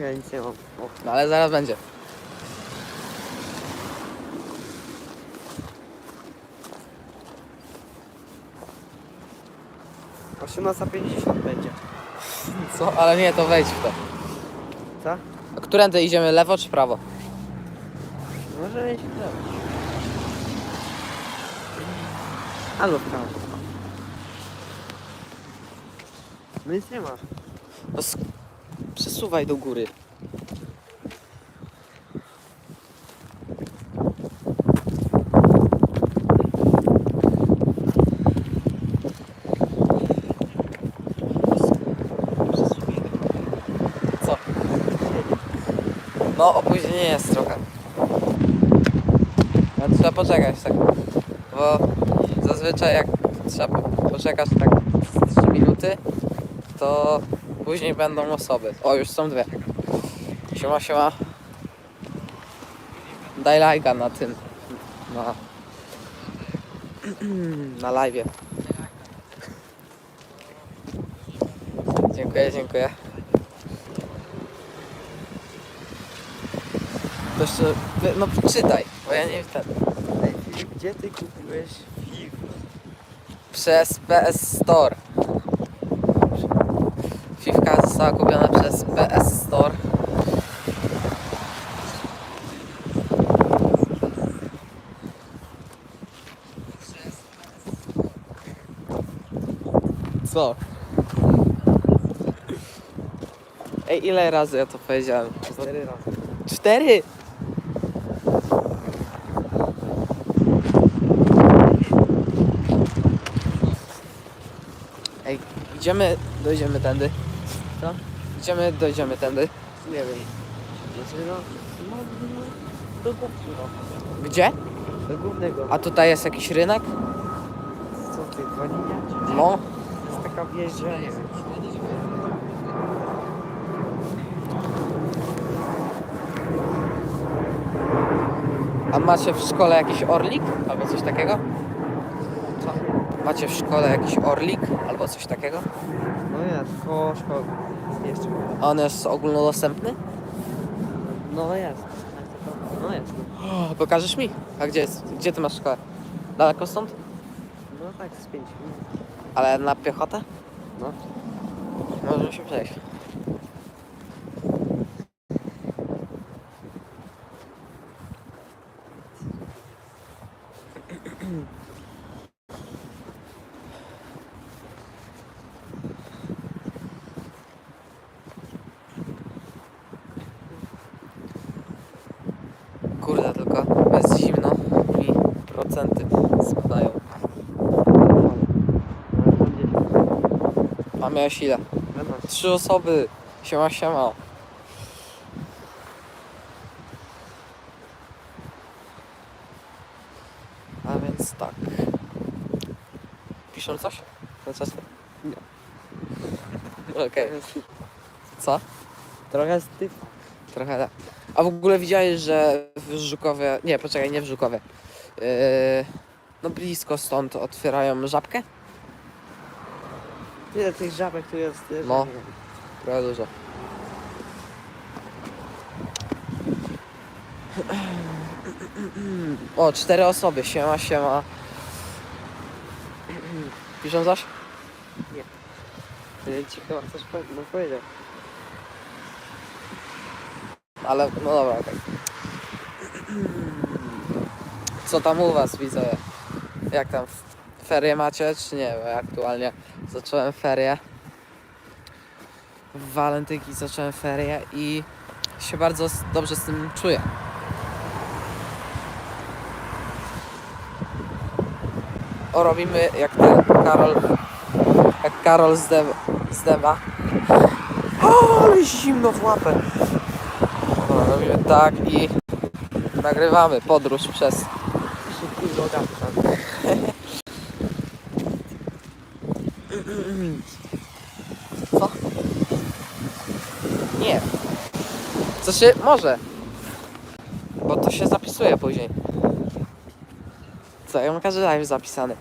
Ja nic nie mam. O, No ale zaraz będzie. 18.50 będzie. Co? Ale nie, to wejdź w to. Co? A którędy idziemy, lewo czy prawo? Może iść w lewo. Albo w prawo. No nic nie ma. No sk- przesuwaj do góry. Co? No, opóźnienie jest trochę. Ale trzeba poczekać tak. Bo zazwyczaj jak trzeba po- poczekać tak z 3 minuty, to później będą osoby. O, już są dwie. Siema, siema. Daj lajka na tym. Na... na live. Dziękuję, dziękuję. To jeszcze, no czytaj, bo ja nie wiem. Ej, Filip, gdzie ty kupiłeś FIFA? Przez PS Store. Została kupiona przez PS Store. Co? Ej, ile razy ja to powiedziałem? Cztery razy. Cztery! Ej, idziemy, dojdziemy tędy. Co? Idziemy, dojdziemy tędy. Nie wiem. Znaczy no, no, no, do głównego. Gdzie? Do głównego. A tutaj jest jakiś rynek? co ty, waninia? No. Jest taka wieś, że nie wiem. A macie w szkole jakiś orlik? Albo coś takiego? Macie w szkole jakiś orlik? Albo coś takiego? No jest, koło szkoły. Jeszcze. A on jest ogólnodostępny? No jest. No jest. No, O, pokażesz mi? A gdzie jest? Gdzie ty masz szkołę? Daleko stąd? no tak z pięć minut. Ale na piechotę? No. Możemy się przejść. Kurde, tylko jest zimno i procenty spadają. A miałeś ile? Trzy osoby. Siema, siema. A więc tak. Piszą coś? Czas? Nie. Okej. Co? Trochę styfa. Trochę tak. A w ogóle widziałeś, że w Żukowie... Nie, poczekaj, nie w Żukowie. Yy, no blisko stąd otwierają żabkę? Tyle tych żabek tu jest. że No. nie wiem. Trochę dużo. O, cztery osoby. Siema, siema. Piszą coś? Ja Ci chyba coś no, powiedział. Ale, no dobra, okej. Co tam u was, widzowie? Jak tam? Ferie macie, czy nie? Bo ja aktualnie zacząłem ferie. W walentynki zacząłem ferie i się bardzo dobrze z tym czuję. O, robimy jak ten Karol, jak Karol z, Deb, z Deba. O, ale zimno w łapę. Robimy tak i nagrywamy podróż przez. Co? Nie. Znaczy, może. Bo to się zapisuje później. Co, ja mam każdy live zapisany.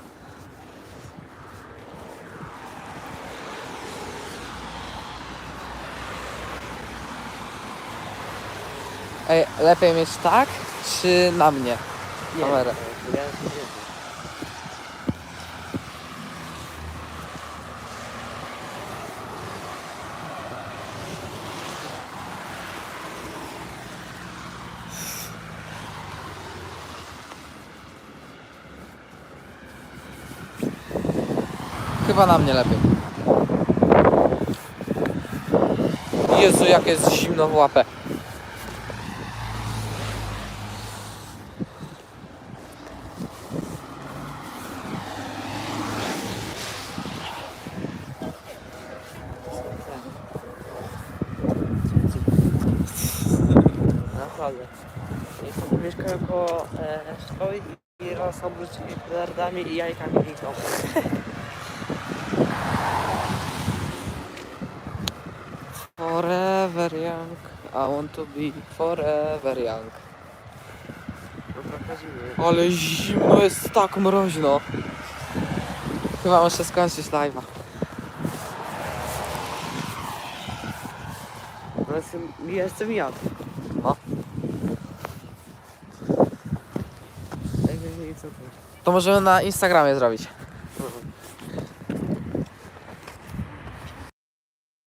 Ej, lepiej mieć tak, czy na mnie? Nie, Kamerę. Nie wiem. Chyba na mnie lepiej. Jezu, jak jest zimno w łapę. Naprawdę. Niestety mieszkają koło e, szkoły i raz obrócili pelardami i jajkami winkną. Forever young. I want to be forever young. Ale zimno jest tak mroźno. Chyba muszę skończyć live'a. No jestem, jestem. No. To? Możemy na Instagramie zrobić. No.